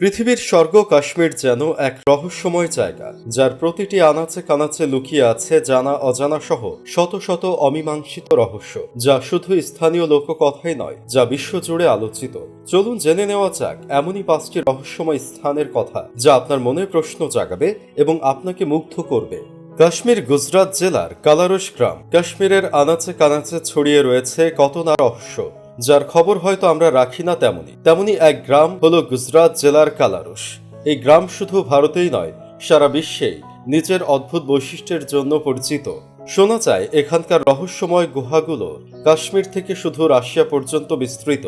পৃথিবীর স্বর্গ কাশ্মীর যেন এক রহস্যময় জায়গা, যার প্রতিটি আনাচে কানাচে লুকিয়ে আছে জানা অজানা সহ শত শত অমীমাংসিত রহস্য, যা শুধু স্থানীয় লোককথাই নয়, যা বিশ্বজুড়ে আলোচিত। চলুন জেনে নেওয়া যাক এমনই পাঁচটি রহস্যময় স্থানের কথা, যা আপনার মনে প্রশ্ন জাগাবে এবং আপনাকে মুগ্ধ করবে। কাশ্মীর গুজরাট জেলার কালারস গ্রাম, কাশ্মীরের আনাচে কানাচে ছড়িয়ে রয়েছে কত না রহস্য। যার খবর হয়তো আমরা রাখি না তেমনি তেমনি এক গ্রাম হলো গুজরাট জেলার কালারুস এই গ্রাম শুধু ভারতেই নয়, সারা বিশ্বেই নিজের অদ্ভুত বৈশিষ্ট্যের জন্য পরিচিত। শোনা যায়, এখানকার রহস্যময় গুহাগুলো কাশ্মীর থেকে শুধু রাশিয়া পর্যন্ত বিস্তৃত।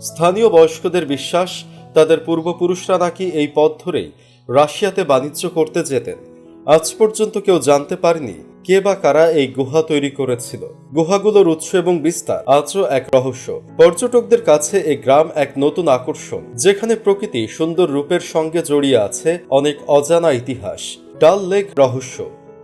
স্থানীয় বয়স্কদের বিশ্বাস, তাদের পূর্বপুরুষরা নাকি এই পথ ধরেই রাশিয়াতে বাণিজ্য করতে যেতেন। আজ পর্যন্ত কেউ জানতে পারেনি কে বা কারা এই গুহা তৈরি করেছিল? গুহাগুলোর উৎস এবং বিস্তার আজও এক রহস্য। পর্যটকদের কাছে এই গ্রাম এক নতুন আকর্ষণ, যেখানে প্রকৃতি সুন্দর রূপের সঙ্গে জড়িয়ে আছে অনেক অজানা ইতিহাস। ডাল লেক রহস্য।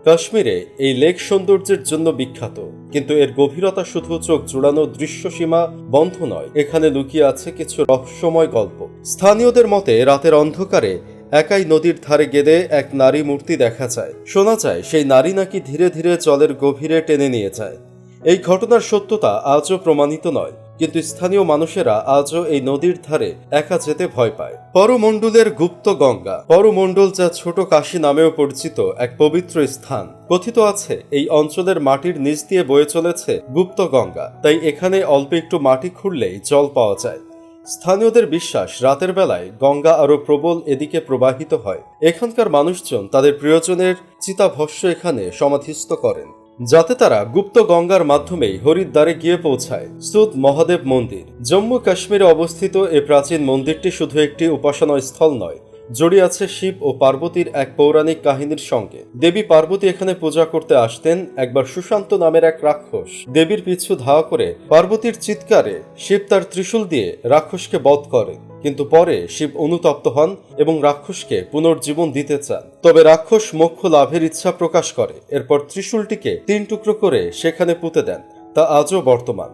কাশ্মীরে এই লেক সৌন্দর্যের জন্য বিখ্যাত, কিন্তু এর গভীরতা শুধু চোখ জোড়ানো দৃশ্যসীমা বন্ধ নয়, এখানে লুকিয়ে আছে কিছু রহস্যময় গল্প। স্থানীয়দের মতে, রাতের অন্ধকারে একাই নদীর ধারে গেদে এক নারী মূর্তি দেখা যায়। শোনা যায়, সেই নারী নাকি ধীরে ধীরে জলের গভীরে টেনে নিয়ে যায়। এই ঘটনার সত্যতা আজও প্রমাণিত নয়, কিন্তু স্থানীয় মানুষেরা আজও এই নদীর ধারে একা যেতে ভয় পায়। পরমণ্ডলের গুপ্ত গঙ্গা, পরমণ্ডল যা ছোট কাশী নামেও পরিচিত এক পবিত্র স্থান, কথিত আছে এই অঞ্চলের মাটির নিচ দিয়ে বয়ে চলেছে গুপ্ত গঙ্গা, তাই এখানে অল্প একটু মাটি খুঁড়লেই জল পাওয়া যায়। স্থানীয়দের বিশ্বাস রাতের বেলায় গঙ্গা আরও প্রবল এদিকে প্রবাহিত হয়। এখানকার মানুষজন তাদের প্রিয়জনের চিতাভস্য এখানে সমাধিস্থ করেন, যাতে তারা গুপ্ত গঙ্গার মাধ্যমেই হরিদ্বারে গিয়ে পৌঁছায়। সুদ মহাদেব মন্দির, জম্মু কাশ্মীরে অবস্থিত এ প্রাচীন মন্দিরটি শুধু একটি উপাসনা স্থল নয় জড়িয়ে আছে শিব ও পার্বতীর এক পৌরাণিক কাহিনীর সঙ্গে। দেবী পার্বতী এখানে পূজা করতে আসতেন একবার সুশান্ত নামের এক রাক্ষস। দেবীর পিছু ধাওয়া করে পার্বতীর চিৎকারে শিব তার ত্রিশূল দিয়ে রাক্ষসকে বধ করে। কিন্তু পরে শিব অনুতপ্ত হন এবং রাক্ষসকে পুনর্জীবন দিতে চান। তবে রাক্ষস মোক্ষ লাভের ইচ্ছা প্রকাশ করে। এরপর ত্রিশূলটিকে তিন টুকরো করে সেখানে পুঁতে দেন। তা আজও বর্তমান।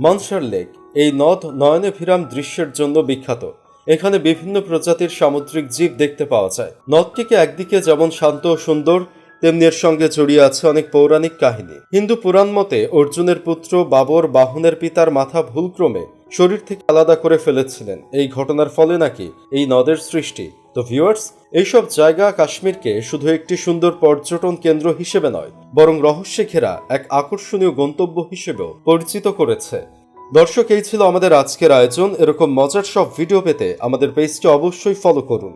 মনসার লেক, এই নদ নয়নে ভিরাম দৃশ্যের জন্য বিখ্যাত। এখানে বিভিন্ন প্রজাতির সামুদ্রিক জীব দেখতে পাওয়া যায়। নদটিকে একদিকে যেমন শান্ত ও সুন্দর, তেমনি এর সঙ্গে জড়িয়ে আছে অনেক পৌরাণিক কাহিনী। হিন্দু পুরাণ মতে অর্জুনের পুত্র বাবর বাহনের পিতার মাথা ভুলক্রমে শরীর থেকে আলাদা করে ফেলেছিলেন। এই ঘটনার ফলে নাকি এই নদের সৃষ্টি। তো ভিউয়ার্স, এইসব জায়গা কাশ্মীরকে শুধু একটি সুন্দর পর্যটন কেন্দ্র হিসেবে নয়, বরং রহস্যে ঘেরা এক আকর্ষণীয় গন্তব্য হিসেবেও পরিচিত করেছে। দর্শক, এই ছিল আমাদের আজকের আয়োজন। এরকম মজার সব ভিডিও পেতে আমাদের পেজটি অবশ্যই ফলো করুন।